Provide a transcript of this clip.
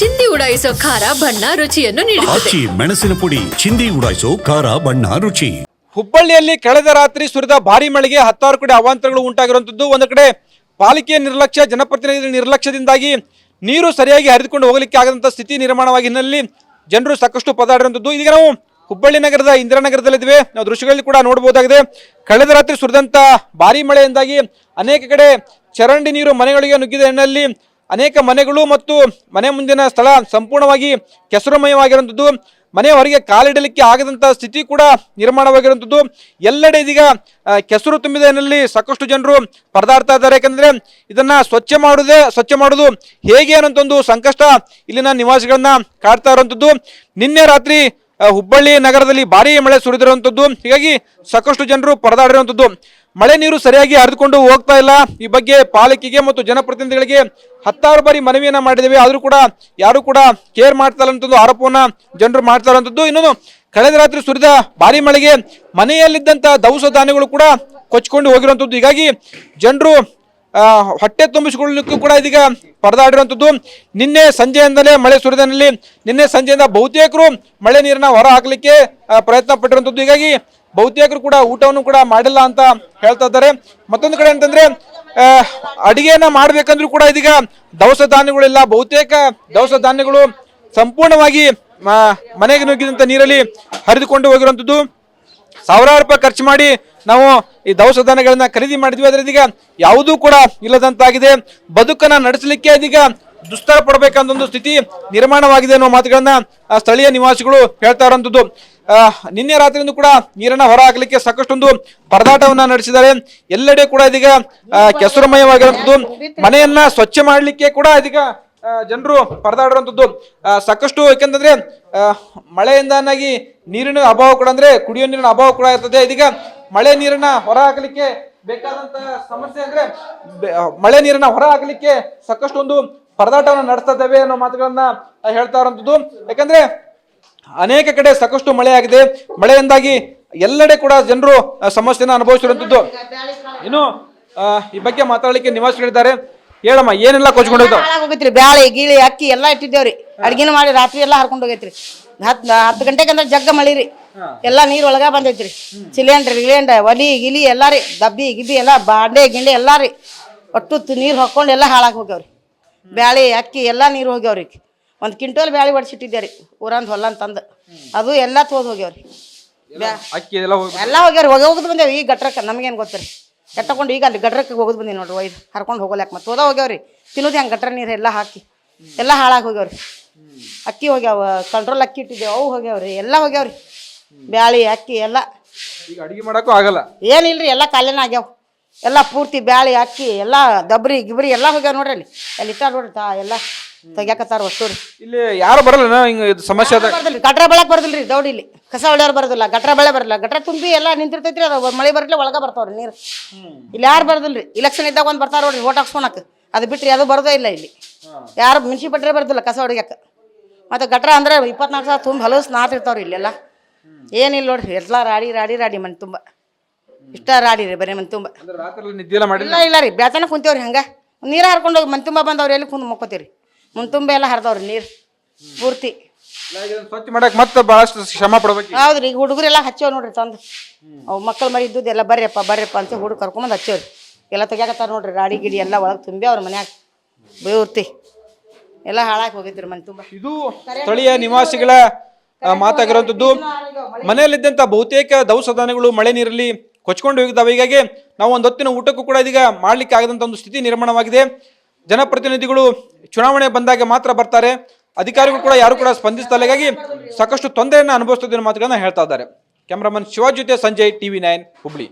ಚಿಂದಿ ಉಡಾಯಿಸೋ ಖಾರ ಬಣ್ಣ ರುಚಿಯನ್ನು ನೀಡುತ್ತದೆ. ಆಚಿ ಮೆಣಸಿನ ಪುಡಿ ಚಿಂದಿ ಉಡಾಯಿಸೋ ಖಾರ ಬಣ್ಣ ರುಚಿ. ಹುಬ್ಬಳ್ಳಿಯಲ್ಲಿ ಕಳೆದ ರಾತ್ರಿ ಸುರಿದ ಭಾರಿ ಮಳೆಗೆ ಹತ್ತಾರು ಕಡೆ ಅವಾಂತರಗಳು ಉಂಟಾಗಿರುವಂಥದ್ದು. ಒಂದು ಕಡೆ ಪಾಲಿಕೆಯ ನಿರ್ಲಕ್ಷ್ಯ ಜನಪ್ರತಿನಿಧಿಗಳ ನಿರ್ಲಕ್ಷ್ಯದಿಂದಾಗಿ ನೀರು ಸರಿಯಾಗಿ ಹರಿದುಕೊಂಡು ಹೋಗಲಿಕ್ಕೆ ಆಗದಂಥ ಸ್ಥಿತಿ ನಿರ್ಮಾಣವಾಗಿ ಹಿನ್ನೆಲೆಯಲ್ಲಿ ಜನರು ಸಾಕಷ್ಟು ಪದಾಡಿರುವಂಥದ್ದು. ಇದೀಗ ನಾವು ಹುಬ್ಬಳ್ಳಿ ನಗರದ ಇಂದಿರಾನಗರದಲ್ಲಿದ್ದೇವೆ. ನಾವು ದೃಶ್ಯಗಳಲ್ಲಿ ಕೂಡ ನೋಡಬಹುದಾಗಿದೆ. ಕಳೆದ ರಾತ್ರಿ ಸುರಿದಂಥ ಭಾರಿ ಮಳೆಯಿಂದಾಗಿ ಅನೇಕ ಕಡೆ ಚರಂಡಿ ನೀರು ಮನೆಗಳಿಗೆ ನುಗ್ಗಿದ ಹಿನ್ನೆಲೆಯಲ್ಲಿ ಅನೇಕ ಮನೆಗಳು ಮತ್ತು ಮನೆ ಮುಂದಿನ ಸ್ಥಳ ಸಂಪೂರ್ಣವಾಗಿ ಕೆಸರುಮಯವಾಗಿರುವಂಥದ್ದು. ಮನೆ ಹೊರಗೆ ಕಾಲಿಡಲಿಕ್ಕೆ ಆಗದಂಥ ಸ್ಥಿತಿ ಕೂಡ ನಿರ್ಮಾಣವಾಗಿರುವಂಥದ್ದು. ಎಲ್ಲೆಡೆ ಇದೀಗ ಕೆಸರು ತುಂಬಿದ ಏನಲ್ಲಿ ಸಾಕಷ್ಟು ಜನರು ಪರದಾಡ್ತಾ ಇದ್ದಾರೆ. ಯಾಕಂದರೆ ಇದನ್ನ ಸ್ವಚ್ಛ ಮಾಡುವುದೇ ಸ್ವಚ್ಛ ಮಾಡೋದು ಹೇಗೆ ಅನ್ನೋಂಥ ಒಂದು ಸಂಕಷ್ಟ ಇಲ್ಲಿನ ನಿವಾಸಿಗಳನ್ನ ಕಾಡ್ತಾ ಇರುವಂಥದ್ದು. ನಿನ್ನೆ ರಾತ್ರಿ ಹುಬ್ಬಳ್ಳಿ ನಗರದಲ್ಲಿ ಭಾರಿ ಮಳೆ ಸುರಿದಿರುವಂಥದ್ದು. ಹೀಗಾಗಿ ಸಾಕಷ್ಟು ಜನರು ಪರದಾಡಿರುವಂಥದ್ದು. ಮಳೆ ನೀರು ಸರಿಯಾಗಿ ಹರಿದುಕೊಂಡು ಹೋಗ್ತಾ ಇಲ್ಲ. ಈ ಬಗ್ಗೆ ಪಾಲಿಕೆಗೆ ಮತ್ತು ಜನಪ್ರತಿನಿಧಿಗಳಿಗೆ ಹತ್ತಾರು ಬಾರಿ ಮನವಿಯನ್ನು ಮಾಡಿದ್ದೇವೆ. ಆದರೂ ಕೂಡ ಯಾರು ಕೂಡ ಕೇರ್ ಮಾಡ್ತಾ ಇಲ್ಲ ಆರೋಪವನ್ನು ಜನರು ಮಾಡ್ತಾ ಇನ್ನೊಂದು, ಕಳೆದ ರಾತ್ರಿ ಸುರಿದ ಭಾರಿ ಮಳೆಗೆ ಮನೆಯಲ್ಲಿದ್ದಂಥ ದವಸ ಧಾನ್ಯಗಳು ಕೂಡ ಕೊಚ್ಕೊಂಡು ಹೋಗಿರುವಂಥದ್ದು. ಹೀಗಾಗಿ ಜನರು ಹೊಟ್ಟೆ ತುಂಬಿಸಿಕೊಳ್ಳಲಿಕ್ಕೂ ಕೂಡ ಇದೀಗ ಪರದಾಡಿರುವಂಥದ್ದು. ನಿನ್ನೆ ಸಂಜೆಯಿಂದಲೇ ಮಳೆ ಸುರಿದನಲ್ಲಿ ನಿನ್ನೆ ಸಂಜೆಯಿಂದ ಬಹುತೇಕರು ಮಳೆ ನೀರನ್ನ ಹೊರ ಹಾಕಲಿಕ್ಕೆ ಪ್ರಯತ್ನ ಪಟ್ಟಿರುವಂಥದ್ದು. ಹೀಗಾಗಿ ಬಹುತೇಕರು ಕೂಡ ಊಟವನ್ನು ಕೂಡ ಮಾಡಿಲ್ಲ ಅಂತ ಹೇಳ್ತಾ ಇದ್ದಾರೆ. ಮತ್ತೊಂದು ಕಡೆ ಅಂತಂದ್ರೆ ಅಡಿಗೆಯನ್ನ ಮಾಡ್ಬೇಕಂದ್ರೂ ಕೂಡ ಇದೀಗ ದವಸ ಧಾನ್ಯಗಳಿಲ್ಲ. ಬಹುತೇಕ ದವಸ ಧಾನ್ಯಗಳು ಸಂಪೂರ್ಣವಾಗಿ ಮನೆಗೆ ನುಗ್ಗಿದಂಥ ನೀರಲ್ಲಿ ಹರಿದುಕೊಂಡು ಹೋಗಿರುವಂಥದ್ದು. ಸಾವಿರಾರು ರೂಪಾಯಿ ಖರ್ಚು ಮಾಡಿ ನಾವು ಈ ದವಸ ಧಾನ್ಯಗಳನ್ನ ಖರೀದಿ ಮಾಡಿದ್ವಿ. ಆದ್ರೆ ಇದೀಗ ಯಾವುದೂ ಕೂಡ ಇಲ್ಲದಂತಾಗಿದೆ. ಬದುಕನ್ನ ನಡೆಸಲಿಕ್ಕೆ ಇದೀಗ ದುಸ್ತರ ಪಡಬೇಕಂತ ಒಂದು ಸ್ಥಿತಿ ನಿರ್ಮಾಣವಾಗಿದೆ ಅನ್ನೋ ಮಾತುಗಳನ್ನ ಸ್ಥಳೀಯ ನಿವಾಸಿಗಳು ಹೇಳ್ತಾ ಇರುವಂತದ್ದು ಆ, ನಿನ್ನೆ ರಾತ್ರಿಯಿಂದ ಕೂಡ ನೀರನ್ನ ಹೊರ ಹಾಕಲಿಕ್ಕೆ ಸಾಕಷ್ಟೊಂದು ಪರದಾಟವನ್ನ ನಡೆಸಿದ್ದಾರೆ. ಎಲ್ಲೆಡೆ ಕೂಡ ಇದೀಗ ಕೆಸರುಮಯವಾಗಿರುವಂಥದ್ದು. ಮನೆಯನ್ನ ಸ್ವಚ್ಛ ಮಾಡಲಿಕ್ಕೆ ಕೂಡ ಇದೀಗ ಜನರು ಪರದಾಡಿರುವಂಥದ್ದು ಆ, ಸಾಕಷ್ಟು ಯಾಕೆಂತಂದ್ರೆ ಮಳೆಯಿಂದಾಗಿ ನೀರಿನ ಅಭಾವ ಕೂಡ ಅಂದ್ರೆ ಕುಡಿಯೋ ನೀರಿನ ಅಭಾವ ಕೂಡ ಇರ್ತದೆ. ಇದೀಗ ಮಳೆ ನೀರನ್ನ ಹೊರ ಹಾಕಲಿಕ್ಕೆ ಬೇಕಾದಂತ ಸಮಸ್ಯೆ ಅಂದ್ರೆ ಮಳೆ ನೀರನ್ನ ಹೊರ ಹಾಕಲಿಕ್ಕೆ ಸಾಕಷ್ಟು ಒಂದು ಪರದಾಟವನ್ನು ನಡೆಸ್ತಾ ಇದ್ದೇವೆ ಅನ್ನೋ ಮಾತುಗಳನ್ನ ಹೇಳ್ತಾ ಇರುವಂತದ್ದು ಯಾಕಂದ್ರೆ ಅನೇಕ ಕಡೆ ಸಾಕಷ್ಟು ಮಳೆ ಆಗಿದೆ. ಮಳೆಯಿಂದಾಗಿ ಎಲ್ಲೆಡೆ ಕೂಡ ಜನರು ಸಮಸ್ಯೆಯನ್ನು ಅನುಭವಿಸಿರುವಂತದ್ದು ಇನ್ನು ಈ ಬಗ್ಗೆ ಮಾತಾಡಲಿಕ್ಕೆ ನಿವಾಸಿಗಳಿದ್ದಾರೆ. ಹೇಳಮ್ಮ ಏನೆಲ್ಲ ಕೊಚ್ಕೊಂಡು ಹೋಗ್ತಾವ? ಹೋಗೈತ್ರಿ ಬ್ಯಾಳಿ ಗೀಳಿ ಅಕ್ಕಿ ಎಲ್ಲ ಇಟ್ಟಿದ್ದೇವ್ರಿ. ಅಡ್ಗಿನ ಮಾಡಿ ರಾತ್ರಿ ಎಲ್ಲ ಹರ್ಕೊಂಡು ಹೋಗೈತ್ರಿ. ಹತ್ ಹತ್ತು ಗಂಟೆಗೆ ಅಂದ್ರೆ ಜಗ್ಗ ಮಳಿ ರೀ. ಎಲ್ಲಾ ನೀರ್ ಒಳಗ ಬಂದೈತ್ರಿ. ಸಿಲಿಂಡರ್ ಗಿಲಿಂಡರ್ ಒಲಿ ಗಿಲಿ ಎಲ್ಲ ರೀ ಡಬ್ಬಿ ಗಿಬ್ಬಿ ಎಲ್ಲ ಬಾಂಡೆ ಗಿಂಡೆ ಎಲ್ಲಾರಿ ಒಟ್ಟು ನೀರು ನೀರ್ ಎಲ್ಲ ಎಲ್ಲಾ ಹಾಳಾಗಿ ಹೋಗ್ಯಾವ್ರಿ. ಬ್ಯಾಳಿ ಅಕ್ಕಿ ಎಲ್ಲಾ ನೀರು ಹೋಗ್ಯಾವ್ರಿ ಒಂದ್ ಕ್ವಿಂಟಲ್ ಬ್ಯಾಳಿ ಹೊಡ್ಸಿಟ್ಟಿದ್ದೆ ರೀ ಊರಂದ್ ಹೊಲ ಅಂತಂದು. ಅದು ಎಲ್ಲಾ ತೋದ್ ಹೋಗ್ಯಾವ್ರಿ. ಅಕ್ಕಿ ಎಲ್ಲ ಹೋಗಿ ಎಲ್ಲ ಹೋಗ್ಯಾರ ಹೋಗಿ ಹೋಗುದು ಬಂದೇವು. ಈ ಗಟ್ರಕ್ಕೆ ನಮಗೇನು ಗೊತ್ತರಿ? ಎಟ್ಟಕೊಂಡು ಈಗ ಅಲ್ಲಿ ಗಟ್ರಕ್ಕೆ ಹೋಗೋದು ಬಂದಿ ನೋಡ್ರಿ ಒಯ್ದು ಹರ್ಕೊಂಡು ಹೋಗೋಲ್ಯಾಕೆ ಮತ್ತೆ ಹೋದ ಹೋಗ್ಯಾವ್ರಿ. ತಿನ್ನೋದು ಹೆಂಗೆ ಗಟ್ರ ನೀರು ಎಲ್ಲ ಹಾಕಿ. ಎಲ್ಲ ಹಾಳಾಗಿ ಹೋಗ್ಯಾವ್ರಿ. ಅಕ್ಕಿ ಹೋಗ್ಯಾವ ಕಂಟ್ರೋಲ್ ಅಕ್ಕಿ ಇಟ್ಟಿದ್ದೇವೆ ಅವು ಹೋಗ್ಯಾವ್ರಿ ಎಲ್ಲ ಹೋಗ್ಯಾವ್ರಿ. ಬ್ಯಾಳಿ ಅಕ್ಕಿ ಎಲ್ಲ. ಈಗ ಅಡಿಗೆ ಮಾಡೋಕ್ಕೂ ಆಗಲ್ಲ. ಏನಿಲ್ರಿ ಎಲ್ಲ ಕಾಲೇನ ಆಗ್ಯಾವ. ಎಲ್ಲ ಪೂರ್ತಿ ಬ್ಯಾಳಿ ಅಕ್ಕಿ ಎಲ್ಲ ದಬ್ರಿ ಗಿಬ್ರಿ ಎಲ್ಲ ಹೋಗ್ಯಾವ ನೋಡ್ರಿ ಅಲ್ಲಿ. ಅಲ್ಲಿ ಇಟ್ಟಾರ ನೋಡ್ರಿ ತಾ ಎಲ್ಲ. ತೆಗ್ಯಾಕತ್ತಾರ ವಸ್ತು ರೀ ಇಲ್ಲಿ ಯಾರು ಬರಲ್ಲ ಹಿಂಗ ಇದು ಸಮಸ್ಯೆ ಅದ ಬರ್ದಿಲ್ರಿ ಗಟ್ರ ಬೆಳಕ್ ಬರ್ದಿಲ್ರಿ ಇಲ್ಲಿ. ಕಸ ಹೊಡ್ಯಾರ ಬರೋದಿಲ್ಲ. ಗಟ್ರ ಬೆಳೆ ಬರಲ್ಲ. ಗಟ್ರ ತುಂಬಿ ಎಲ್ಲ ನಿಂತಿರ್ತೈತ್ರಿ ಅದು. ಮಳೆ ಬರಲಿ ಒಳಗ ಬರ್ತಾವ್ರಿ ನೀರು. ಇಲ್ಲಿ ಯಾರು ಬರ್ದಿಲ್ರಿ ಇಲೆಕ್ಷನ್ ಇದ್ದಾಗ ಒಂದು ಬರ್ತಾರ ನೋಡ್ರಿ ಓಟ್ ಹಾಕ್ಸ್ಕೊಳಕ್ ಅದು ಬಿಟ್ರಿ ಅದು ಬರೋದೇ ಇಲ್ಲ ಇಲ್ಲಿ. ಯಾರು ಮುನ್ಸಿಪಲ್ಟ್ರೇ ಬರೋದಿಲ್ಲ ಕಸ ಹೊಡಿಯಕ್ಕೆ ಮತ್ತು ಗಟ್ರ ಅಂದ್ರೆ ಇಪ್ಪತ್ನಾಲ್ಕು ಸಾವಿರ ತುಂಬ ಹೊಲಸ್ ನಾತಿರ್ತಾವ್ರಿ ಇಲ್ಲೆಲ್ಲ ಏನಿಲ್ಲ ನೋಡ್ರಿ ಎಲ್ಲ ರಾಡಿ ರಾಡಿ ರಾಡಿ ಮನೆ ತುಂಬ. ಇಷ್ಟ ರಾಡಿ ರೀ ಬರೀ ಮನೆ ತುಂಬ. ಇಲ್ಲ ಇಲ್ಲ ರೀ. ಬೇತನ ಕುಂತೇವ್ರಿ ಹಂಗ. ನೀರು ಹರ್ಕೊಂಡೋಗಿ ಮನೆ ತುಂಬ ಬಂದವ್ರಿ ಎಲ್ಲಿ ಕುಂದು ಮುಕ್ಕೋತೀರಿ ಮನ್ ತುಂಬ ಎಲ್ಲ ಹರಿದವ್ರಿ ನೀರು. ಪೂರ್ತಿ. ಸ್ವಚ್ಛ ಮಾಡಕ್ ಮತ್ತೆ ಬಹಳಷ್ಟು ಶ್ರಮ ಪಡ್ಬೇಕು ಹೌದ್ರಿ ಈಗ ಹುಡುಗರೆಲ್ಲ ಹಚ್ಚೇವ್ ನೋಡ್ರಿ ತಂದು. ಅವು ಮಕ್ಕಳ ಮರಿ ಇದ್ದುದ್ದು ಎಲ್ಲ ಬರ್ರಿಯಪ್ಪ ಬರ್ರಿಯಪ್ಪ ಅಂತ ಹುಡುಗ ಕರ್ಕೊಂಬಂದು ಹಚ್ಚೋರಿ ಎಲ್ಲ ತೆಗ್ಯಾಕತ್ತಾರ ನೋಡ್ರಿ ರಾಡಿ ಗಿಡಿ ಎಲ್ಲ ಒಳಗೆ ತುಂಬಿ ಅವ್ರ ಮನ್ಯಾಗ ಬೀರ್ತಿ ಎಲ್ಲ ಹಾಳಾಗಿ ಹೋಗಿದ್ರಿ ಮನೆ ತುಂಬ. ಇದು ಸ್ಥಳೀಯ ನಿವಾಸಿಗಳ ಆ, ಮಾತಾಗಿರುವಂಥದ್ದು ಮನೆಯಲ್ಲಿದ್ದಂಥ ಬಹುತೇಕ ದವಸ ಧಾನ್ಯಗಳು ಮಳೆ ನೀರಲ್ಲಿ ಕೊಚ್ಕೊಂಡು ಹೋಗಿದ್ದಾವೆ. ಹೀಗಾಗಿ ನಾವು ಒಂದು ಹೊತ್ತಿನ ಊಟಕ್ಕೂ ಕೂಡ ಇದೀಗ ಮಾಡ್ಲಿಕ್ಕೆ ಆಗದಂಥ ಒಂದು ಸ್ಥಿತಿ ನಿರ್ಮಾಣವಾಗಿದೆ. ಜನಪ್ರತಿನಿಧಿಗಳು ಚುನಾವಣೆ ಬಂದಾಗ ಮಾತ್ರ ಬರ್ತಾರೆ. ಅಧಿಕಾರಿಗಳು ಕೂಡ ಯಾರು ಕೂಡ ಸ್ಪಂದಿಸ್ತಾ ಹಾಗಾಗಿ ಸಾಕಷ್ಟು ತೊಂದರೆಯನ್ನು ಅನುಭವಿಸ್ತಿದ್ದ ಮಾತುಗಳನ್ನ ಹೇಳ್ತಾ ಇದ್ದಾರೆ. ಕ್ಯಾಮ್ರಾಮನ್ ಶಿವಾಜ್ ಜೊತೆ ಸಂಜಯ್, ಟಿವಿ ನೈನ್, ಹುಬ್ಳಿ.